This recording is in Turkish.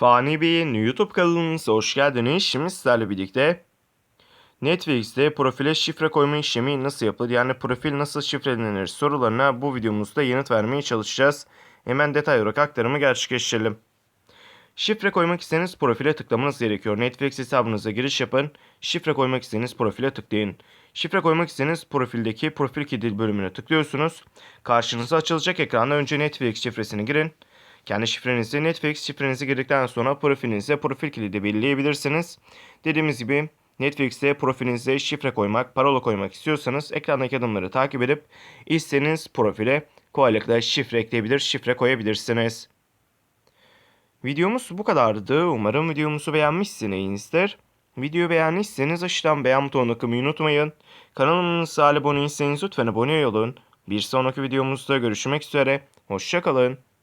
Fani Bey'in YouTube kanalımıza hoş geldiniz. Şimdi sizlerle birlikte Netflix'te profile şifre koyma işlemi nasıl yapılır? Yani profil nasıl şifrelenir sorularına bu videomuzda yanıt vermeye çalışacağız. Hemen detay olarak aktarımı gerçekleştirelim. Şifre koymak istediğiniz profile tıklamanız gerekiyor. Netflix hesabınıza giriş yapın. Şifre koymak istediğiniz profile tıklayın. Şifre koymak istediğiniz profildeki profil kilidi bölümüne tıklıyorsunuz. Karşınıza açılacak ekranda önce Netflix şifresini girin. Kendi şifrenizi Netflix şifrenizi girdikten sonra profilinize profil kilidi belirleyebilirsiniz. Dediğimiz gibi Netflix'te profilinize şifre koymak, parola koymak istiyorsanız ekrandaki adımları takip edip istediğiniz profile kolaylıkla şifre ekleyebilir, şifre koyabilirsiniz. Videomuz bu kadardı. Umarım videomuzu beğenmişsinizdir. Videoyu beğendiyseniz aşağıdan beğen butonuna tıklamayı unutmayın. Kanalımıza abone değilseniz lütfen abone olun. Bir sonraki videomuzda görüşmek üzere. Hoşçakalın.